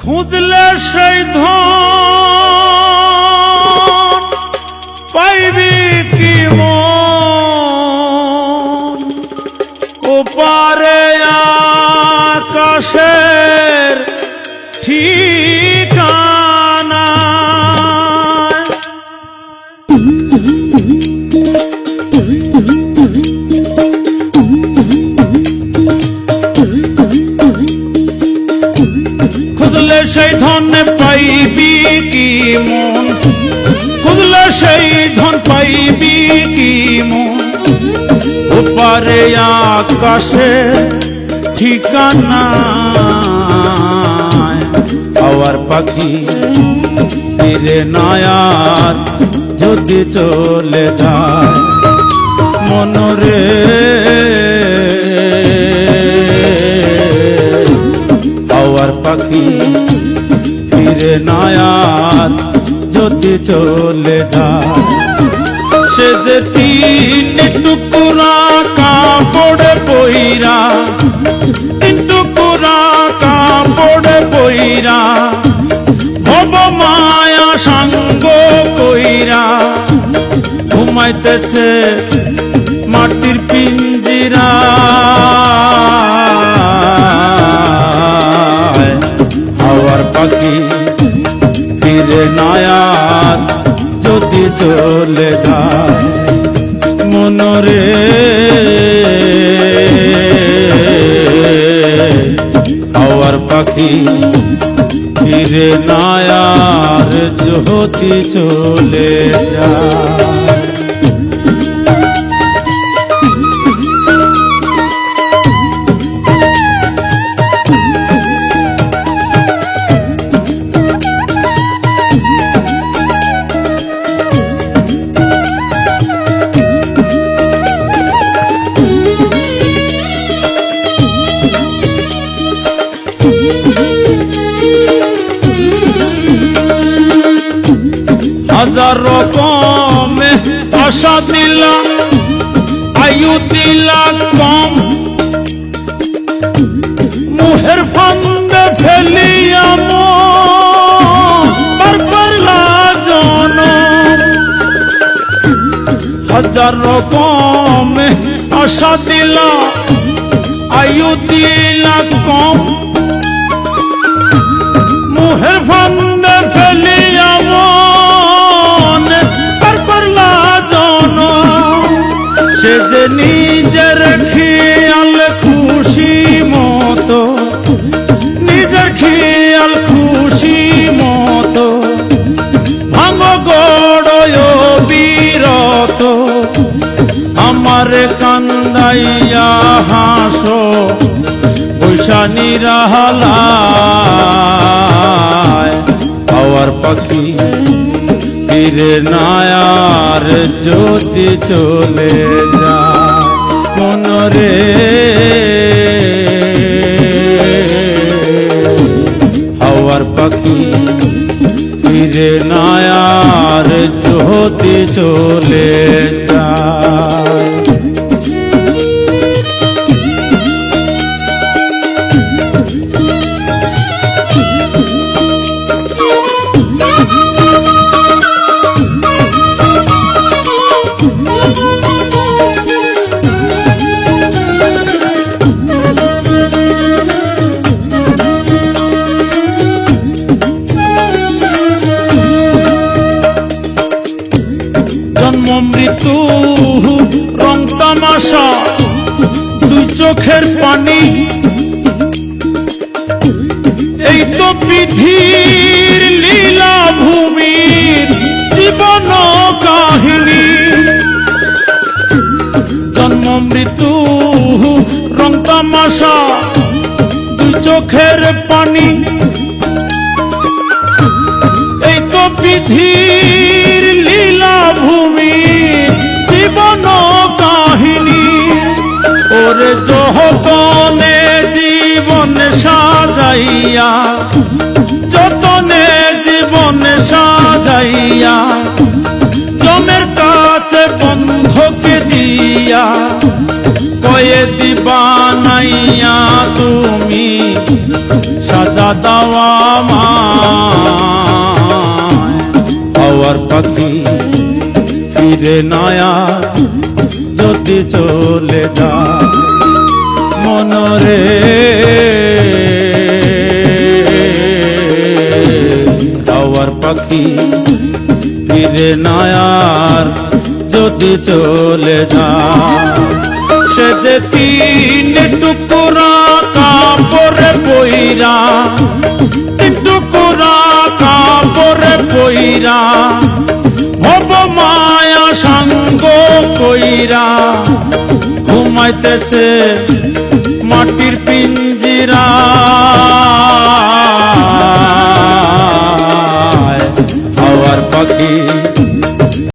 খুঁজলে সেই ধন সেই ধন পাইবি কি ওপারে আকাশে ঠিকানা আওয়ার পাখি তীরে নয়ার যদি চলে যায়, মনরে আওয়ার পাখি যদি চলে যায়, সে যে তিন টুকুরা কাপড় তিন টুকুরা কাপড় বইরা ভব মায়া সাঙ্গ কইরা, ঘুমাইতেছে মাটির পিঞ্জিরা। হাওয়ার পাখি চলে যায় মনরে। হাওয়ার পাখি ফিরে নায়ার জ্যোতি চলে যায়। হাজার রকমে আশা দিলা আয়ু দিলা কম। মুহের ফান্দে ফেলিয়া মর করলা জনম। হাজার রকমে আশা দিলা আয়ু দিলা কম। যে নিজের খেয়াল খুশি মতো, নিজের খেয়াল খুশি বীরত, আমার কান্দাইয়া হাসো বৈশানী রাহালায় পাখি নায়ার জ্যোতি চলে যায়। ফিরে নায়ার জ্যোতি চলে যায় তামাশা দুই চোখের পানি। এই তো বিধির লীলা ভূমির জীবন কাহিনী। জন্ম, মৃত্যু, রং, তামাশা, দুই চোখের পানি। জীবন সাজাইয়া, যতনে জীবন সাজাইয়া, জমের কাছে বন্ধ দিয়া, কয়ে দিবা নাইয়া তুমি, সাজা দেওয়া মায় হওয়ার পাখি ফিরে নয়া, যদি চলে মনরে। হাওয়ার পাখি ফিরে নয়ার যদি চলে যা। সে যে তিন টুকুরা কাপড়ে তিন টুকুরা কাপড়ে বইরা ভব মায়া সঙ্গ কইরা ঘুমাইতেছে মাটির পিঞ্জিরা। হওয়ার পাখি